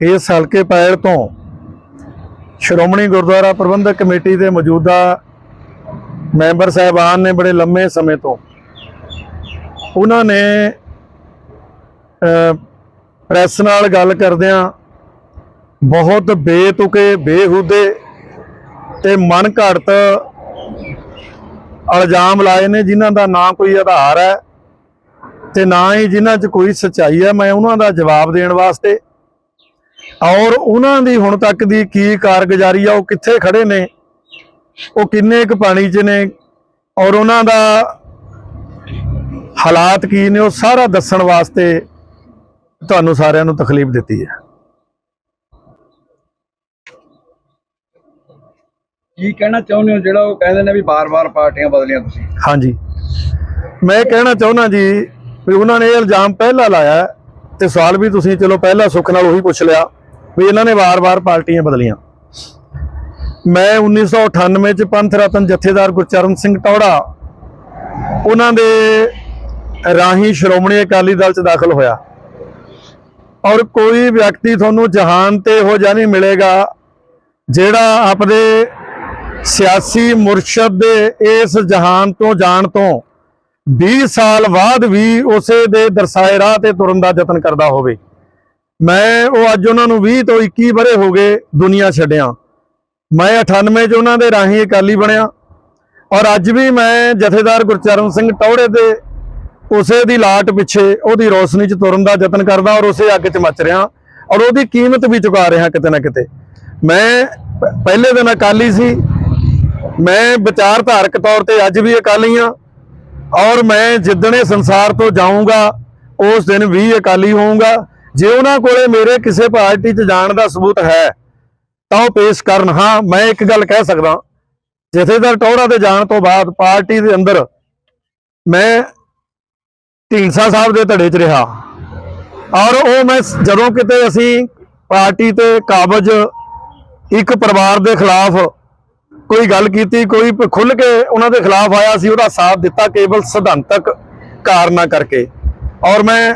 ਇਸ ਹਲਕੇ ਪੈੜ ਤੋਂ ਸ਼੍ਰੋਮਣੀ ਗੁਰਦੁਆਰਾ ਪ੍ਰਬੰਧਕ ਕਮੇਟੀ ਦੇ ਮੌਜੂਦਾ ਮੈਂਬਰ ਸਾਹਿਬਾਨ ਨੇ ਬੜੇ ਲੰਮੇ ਸਮੇਂ ਤੋਂ ਉਹਨਾਂ ਨੇ ਅਹ, ਪ੍ਰੈਸ ਨਾਲ ਗੱਲ ਕਰਦਿਆਂ ਬਹੁਤ ਬੇਤੁਕੇ ਬੇਹੁਦੇ ਤੇ ਮਨ ਘੜਤ ਇਲਜ਼ਾਮ ਲਾਏ ਨੇ ਜਿਨ੍ਹਾਂ ਦਾ ਨਾ ਕੋਈ ਆਧਾਰ ਹੈ ਤੇ ਨਾ ਹੀ ਜਿਨ੍ਹਾਂ 'ਚ ਕੋਈ ਸੱਚਾਈ ਹੈ। ਮੈਂ ਉਹਨਾਂ ਦਾ ਜਵਾਬ ਦੇਣ ਵਾਸਤੇ ਔਰ ਉਹਨਾਂ ਦੀ ਹੁਣ ਤੱਕ ਦੀ ਕੀ ਕਾਰਗੁਜ਼ਾਰੀ ਆ ਉਹ ਕਿੱਥੇ ਖੜੇ ਨੇ? ਉਹ ਕਿੰਨੇ ਕੁ ਪਾਣੀ 'ਚ ਨੇ? ਔਰ ਉਹਨਾਂ ਦਾ ਹਾਲਾਤ ਕੀ ਨੇ? ਉਹ ਸਾਰਾ ਦੱਸਣ ਵਾਸਤੇ ਤੁਹਾਨੂੰ ਸਾਰਿਆਂ ਨੂੰ ਤਕਲੀਫ ਦਿੱਤੀ ਹੈ। ਕੀ ਕਹਿਣਾ ਚਾਹੁੰਦੇ ਹੋ? ਜਿਹੜਾ ਉਹ ਕਹਿੰਦੇ ਨੇ ਵੀ ਬਾਰ-ਬਾਰ ਪਾਰਟੀਆਂ ਬਦਲੀਆਂ ਤੁਸੀਂ। ਹਾਂਜੀ। ਮੈਂ ਇਹ ਕਹਿਣਾ ਚਾਹੁੰਦਾ ਜੀ ਵੀ ਉਹਨਾਂ ਨੇ ਇਹ ਇਲਜ਼ਾਮ ਪਹਿਲਾਂ ਲਾਇਆ ਤੇ ਸਵਾਲ ਵੀ ਤੁਸੀਂ ਚਲੋ ਪਹਿਲਾਂ ਸੁੱਖ ਨਾਲ ਉਹੀ ਪੁੱਛ ਲਿਆ। ਵੀ ਇਹਨਾਂ ਨੇ ਵਾਰ-ਵਾਰ ਪਾਰਟੀਆਂ ਬਦਲੀਆਂ। ਮੈਂ 1998 ਚ ਪੰਥ ਰਤਨ ਜਥੇਦਾਰ ਗੁਰਚਰਨ ਸਿੰਘ ਟੌੜਾ, ਉਹਨਾਂ ਦੇ ਰਾਹੀਂ ਸ਼੍ਰੋਮਣੀ ਅਕਾਲੀ ਦਲ ਚ ਦਾਖਲ ਹੋਇਆ। ਔਰ ਕੋਈ ਵਿਅਕਤੀ ਤੁਹਾਨੂੰ ਜਹਾਨ ਤੇ ਇਹੋ ਜਿਹਾ ਨਹੀਂ ਮਿਲੇਗਾ, ਜਿਹੜਾ ਆਪਦੇ ਸਿਆਸੀ ਮੁਰਸ਼ਦ ਦੇ ਇਸ ਜਹਾਨ ਤੋਂ ਜਾਣ ਤੋਂ 20 ਸਾਲ ਬਾਅਦ ਵੀ ਉਸੇ ਦੇ ਦਰਸਾਏ ਰਾਹ ਤੇ ਤੁਰਨ ਦਾ ਯਤਨ ਕਰਦਾ ਹੋਵੇ। ਮੈਂ ਉਹ ਅੱਜ ਉਹਨਾਂ ਨੂੰ 20 ਤੋਂ 21 ਬਰੇ ਹੋ ਗਏ ਦੁਨੀਆ ਛੱਡਿਆ। ਮੈਂ 98 ਚ ਉਹਨਾਂ ਦੇ ਰਾਹੀਂ ਅਕਾਲੀ ਬਣਿਆ ਔਰ ਅੱਜ ਵੀ ਮੈਂ ਜਥੇਦਾਰ ਗੁਰਚਰਨ ਸਿੰਘ ਟੌੜੇ ਦੇ ਉਸੇ ਦੀ ਲਾਟ ਪਿੱਛੇ ਉਹਦੀ ਰੋਸ਼ਨੀ 'ਚ ਤੁਰਨ ਦਾ ਯਤਨ ਕਰਦਾ ਔਰ ਉਸੇ ਅੱਗ 'ਚ ਮੱਚ ਰਿਹਾ ਔਰ ਉਹਦੀ ਕੀਮਤ ਵੀ ਚੁਕਾ ਰਿਹਾ ਕਿਤੇ ਨਾ ਕਿਤੇ। ਮੈਂ ਪਹਿਲੇ ਦਿਨ ਅਕਾਲੀ ਸੀ। ਮੈਂ ਵਿਚਾਰਧਾਰਕ ਤੌਰ ਤੇ ਅੱਜ ਵੀ ਅਕਾਲੀ ਹਾਂ ਔਰ ਮੈਂ ਜਿੱਦਣੇ ਸੰਸਾਰ ਤੋਂ ਜਾਊਂਗਾ, ਉਸ ਦਿਨ ਵੀ ਅਕਾਲੀ ਹੋਊਂਗਾ। ਜੇ ਉਹਨਾਂ ਕੋਲੇ ਮੇਰੇ ਕਿਸੇ ਪਾਰਟੀ 'ਚ ਜਾਣ ਦਾ ਸਬੂਤ ਹੈ, ਤਾਂ ਉਹ ਪੇਸ਼ ਕਰਨ। ਹਾਂ, ਮੈਂ ਇੱਕ ਗੱਲ ਕਹਿ ਸਕਦਾ ਜਥੇਦਾਰ ਟੌੜਾ ਦੇ ਜਾਣ ਤੋਂ ਬਾਅਦ ਪਾਰਟੀ ਦੇ ਅੰਦਰ ਮੈਂ ਢੀਂਡਸਾ ਸਾਹਿਬ ਦੇ ਧੜੇ 'ਚ ਰਿਹਾ। ਔਰ ਉਹ ਮੈਂ ਜਦੋਂ ਕਿਤੇ ਅਸੀਂ ਪਾਰਟੀ ਤੇ ਕਾਬਜ ਇੱਕ ਪਰਿਵਾਰ ਦੇ ਖਿਲਾਫ ਕੋਈ ਗੱਲ ਕੀਤੀ, ਕੋਈ ਪ- ਖੁੱਲ ਕੇ ਉਹਨਾਂ ਦੇ ਖਿਲਾਫ ਆਇਆ ਸੀ, ਉਹਦਾ ਸਾਥ ਦਿੱਤਾ ਕੇਵਲ ਸਿਧਾਂਤਕ ਕਾਰਨਾਂ ਕਰਕੇ। ਔਰ ਮੈਂ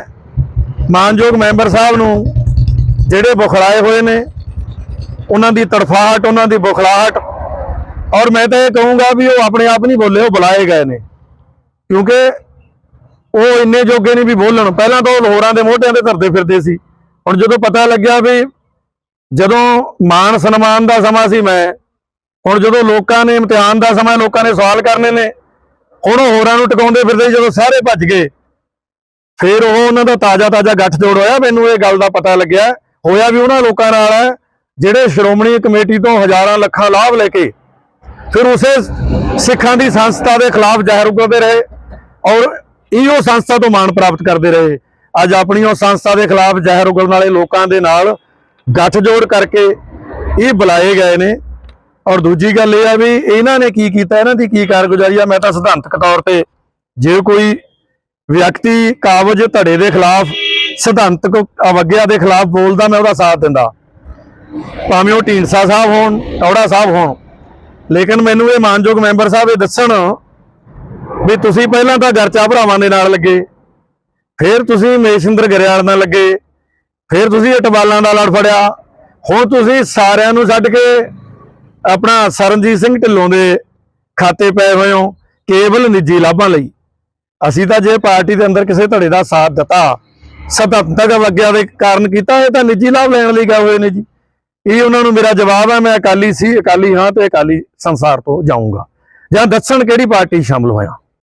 ਮਾਨਯੋਗ ਮੈਂਬਰ ਸਾਹਿਬ ਨੂੰ ਜਿਹੜੇ ਬੁਖਲਾਏ ਹੋਏ ਨੇ, ਉਹਨਾਂ ਦੀ ਤੜਫਾਹਟ, ਉਹਨਾਂ ਦੀ ਬੁਖਲਾਹਟ, ਔਰ ਮੈਂ ਤਾਂ ਇਹ ਕਹੂੰਗਾ ਵੀ ਉਹ ਆਪਣੇ ਆਪ ਨਹੀਂ ਬੋਲੇ, ਉਹ ਬੁਲਾਏ ਗਏ ਨੇ। ਕਿਉਂਕਿ ਉਹ ਇੰਨੇ ਜੋਗੇ ਨਹੀਂ ਵੀ ਬੋਲਣ। ਪਹਿਲਾਂ ਤਾਂ ਉਹ ਲਾਹੌਰਾਂ ਦੇ ਮੋਢਿਆਂ ਤੇ ਧਰਦੇ ਫਿਰਦੇ ਸੀ। ਹੁਣ ਜਦੋਂ ਪਤਾ ਲੱਗਿਆ ਵੀ ਜਦੋਂ ਮਾਨ ਸਨਮਾਨ ਦਾ ਸਮਾਂ ਸੀ ਮੈਂ, ਹੁਣ ਜਦੋਂ ਲੋਕਾਂ ਨੇ ਇਮਤਿਹਾਨ ਦਾ ਸਮਾਂ, ਲੋਕਾਂ ਨੇ ਸਵਾਲ ਕਰਨੇ ਨੇ, ਹੁਣ ਉਹ ਹੋਰਾਂ ਨੂੰ ਟਿਕਾਉਂਦੇ ਫਿਰਦੇ ਜਦੋਂ ਸਾਰੇ ਭੱਜ ਗਏ। ਫਿਰ ਉਹ ਉਹਨਾਂ ਦਾ ਤਾਜ਼ਾ ਤਾਜ਼ਾ ਗੱਠਜੋੜ ਹੋਇਆ, ਮੈਨੂੰ ਇਹ ਗੱਲ ਦਾ ਪਤਾ ਲੱਗਿਆ। ਹੋਇਆ ਵੀ ਉਹਨਾਂ ਲੋਕਾਂ ਨਾਲ ਹੈ, ਜਿਹੜੇ ਸ਼੍ਰੋਮਣੀ ਕਮੇਟੀ ਤੋਂ ਹਜ਼ਾਰਾਂ ਲੱਖਾਂ ਲਾਭ ਲੈ ਕੇ ਫਿਰ ਉਸੇ ਸਿੱਖਾਂ ਦੀ ਸੰਸਥਾ ਦੇ ਖਿਲਾਫ ਜ਼ਾਹਿਰ ਉਗਲਦੇ ਰਹੇ ਔਰ ਇਹੋ ਸੰਸਥਾ ਤੋਂ ਮਾਣ ਪ੍ਰਾਪਤ ਕਰਦੇ ਰਹੇ। ਅੱਜ ਆਪਣੀ ਉਹ ਸੰਸਥਾ ਦੇ ਖਿਲਾਫ ਜ਼ਾਹਿਰ ਉਗਲਣ ਵਾਲੇ ਲੋਕਾਂ ਦੇ ਨਾਲ ਗੱਠਜੋੜ ਕਰਕੇ ਇਹ ਬੁਲਾਏ ਗਏ ਨੇ। ਔਰ ਦੂਜੀ ਗੱਲ ਇਹ ਆ ਵੀ ਇਹਨਾਂ ਨੇ ਕੀ ਕੀਤਾ, ਇਹਨਾਂ ਦੀ ਕੀ ਕਾਰਗੁਜ਼ਾਰੀ ਆ? ਮੈਂ ਤਾਂ ਸਿਧਾਂਤਕ ਤੌਰ ਤੇ ਜੇ ਕੋਈ ਵਿਅਕਤੀ ਕਾਬਜ ਧੜੇ ਦੇ ਖਿਲਾਫ, ਸਿਧਾਂਤਕ ਅਵਗਿਆ ਦੇ ਖਿਲਾਫ ਬੋਲਦਾ, ਮੈਂ ਉਹਦਾ ਸਾਥ ਦਿੰਦਾ। ਭਾਵੇਂ ਉਹ ਢੀਂਡਸਾ ਸਾਹਿਬ ਹੋਣ ਟੌੜਾ ਸਾਹਿਬ ਹੋਣ। ਲੇਕਿਨ ਮੈਨੂੰ ਇਹ ਮਾਨਯੋਗ ਮੈਂਬਰ ਸਾਹਿਬ ਇਹ ਦੱਸਣ ਵੀ ਤੁਸੀਂ ਪਹਿਲਾਂ ਤਾਂ ਗਰਚਾ ਭਰਾਵਾਂ ਦੇ ਨਾਲ ਲੱਗੇ, ਫਿਰ ਤੁਸੀਂ ਮੇਸ਼ਿੰਦਰ ਗਰਿਆਲ ਨਾਲ ਲੱਗੇ, ਫਿਰ ਤੁਸੀਂ ਅਟਵਾਲਾਂ ਦਾ ਲੜ ਫੜਿਆ, ਹੁਣ ਤੁਸੀਂ ਸਾਰਿਆਂ ਨੂੰ ਛੱਡ ਕੇ ਆਪਣਾ ਸਰਨਜੀਤ ਸਿੰਘ ਢਿੱਲੋਂ ਦੇ ਖਾਤੇ ਪਏ ਹੋਏ ਹੋ, ਕੇਵਲ ਨਿੱਜੀ ਲਾਭਾਂ ਲਈ। ਅਸੀਂ ਤਾਂ ਜੇ ਪਾਰਟੀ ਦੇ ਅੰਦਰ ਕਿਸੇ ਧੜੇ ਦਾ ਸਾਥ ਦਿੱਤਾ ਸਤੰਤਕ ਵਗਿਆ ਦੇ ਕਾਰਨ ਕੀਤਾ, ਇਹ ਤਾਂ ਨਿੱਜੀ ਲਾਭ ਲੈਣ ਲਈ ਗਏ ਹੋਏ ਨੇ ਜੀ। ਇਹ ਉਹਨਾਂ ਨੂੰ ਮੇਰਾ ਜਵਾਬ ਹੈ, ਮੈਂ ਅਕਾਲੀ ਸੀ, ਅਕਾਲੀ ਹਾਂ ਤੇ ਅਕਾਲੀ ਸੰਸਾਰ ਤੋਂ ਜਾਊਂਗਾ। ਜਾਂ ਦੱਸਣ ਕਿਹੜੀ ਪਾਰਟੀ 'ਚ ਸ਼ਾਮਲ ਹੋਇਆ।